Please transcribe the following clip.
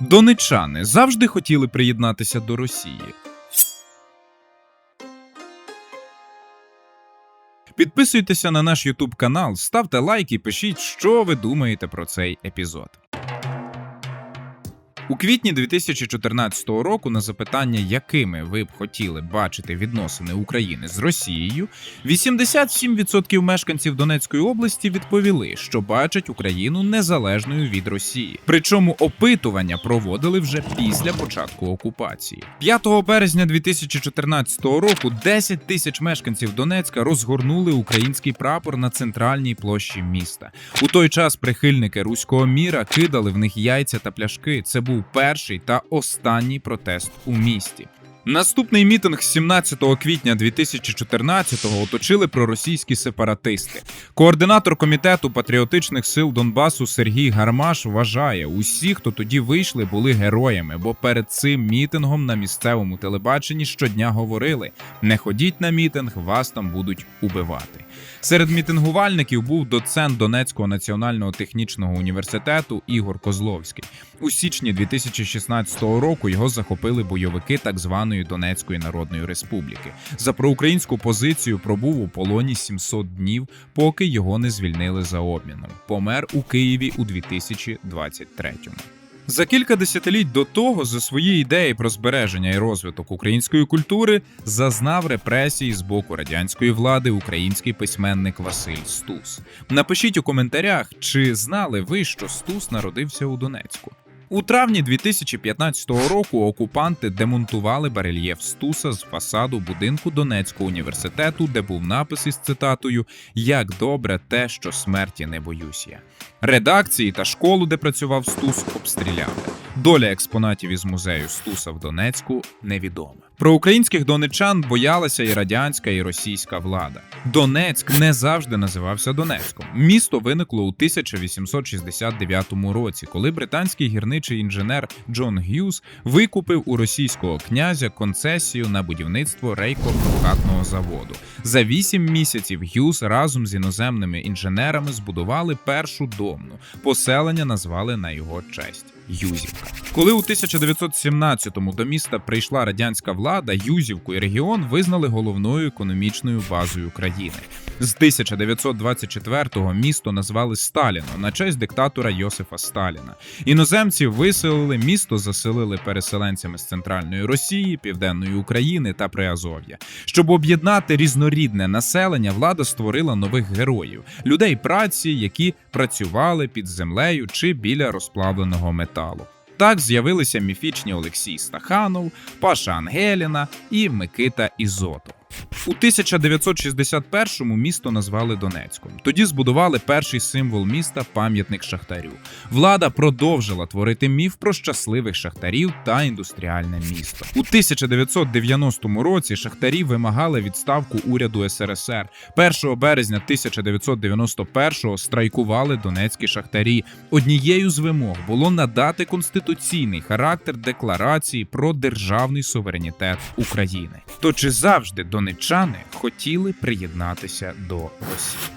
Донечани завжди хотіли приєднатися до Росії. Підписуйтеся на наш YouTube канал, ставте лайк і пишіть, що ви думаєте про цей епізод. У квітні 2014 року на запитання, якими ви б хотіли бачити відносини України з Росією, 87% мешканців Донецької області відповіли, що бачать Україну незалежною від Росії. Причому опитування проводили вже після початку окупації. 5 березня 2014 року 10 тисяч мешканців Донецька розгорнули український прапор на центральній площі міста. У той час прихильники руського міра кидали в них яйця та пляшки. Це був перший та останній протест у місті. Наступний мітинг 17 квітня 2014-го оточили проросійські сепаратисти. Координатор комітету патріотичних сил Донбасу Сергій Гармаш вважає, усі, хто тоді вийшли, були героями, бо перед цим мітингом на місцевому телебаченні щодня говорили: не ходіть на мітинг, вас там будуть убивати. Серед мітингувальників був доцент Донецького національного технічного університету Ігор Козловський. У січні 2016 року його захопили бойовики так званої Донецької Народної Республіки. За проукраїнську позицію пробув у полоні 700 днів, поки його не звільнили за обміном. Помер у Києві у 2023-му. За кілька десятиліть до того за свої ідеї про збереження і розвиток української культури зазнав репресій з боку радянської влади український письменник Василь Стус. Напишіть у коментарях, чи знали ви, що Стус народився у Донецьку. У травні 2015 року окупанти демонтували барельєф Стуса з фасаду будинку Донецького університету, де був напис із цитатою Як добре те, що смерті не боюсь я. Редакції та школу, де працював Стус, обстріляли. Доля експонатів із музею Стуса в Донецьку невідома. Про українських донечан боялася і радянська, і російська влада. Донецьк не завжди називався Донецьком. Місто виникло у 1869 році, коли британський гірничий інженер Джон Г'юз викупив у російського князя концесію на будівництво рейко-прокатного заводу. За вісім місяців Г'юз разом з іноземними інженерами збудували першу домну. Поселення назвали на його честь. Юзівка. Коли у 1917-му до міста прийшла радянська влада, Юзівку і регіон визнали головною економічною базою країни. З 1924-го місто назвали Сталіно на честь диктатора Йосифа Сталіна. Іноземці виселили місто, заселили переселенцями з центральної Росії, південної України та Приазов'я. Щоб об'єднати різнорідне населення, влада створила нових героїв людей праці, які працювали під землею чи біля розплавленого металу. Так з'явилися міфічні Олексій Стаханов, Паша Ангеліна і Микита Ізотов. У 1961-му місто назвали Донецьком. Тоді збудували перший символ міста пам'ятник Шахтарю. Влада продовжила творити міф про щасливих шахтарів та індустріальне місто. У 1990 році шахтарі вимагали відставку уряду СРСР. 1 березня 1991-го страйкували донецькі шахтарі. Однією з вимог було надати конституційний характер декларації про державний суверенітет України. То чи завжди донечани хотіли приєднатися до Росії?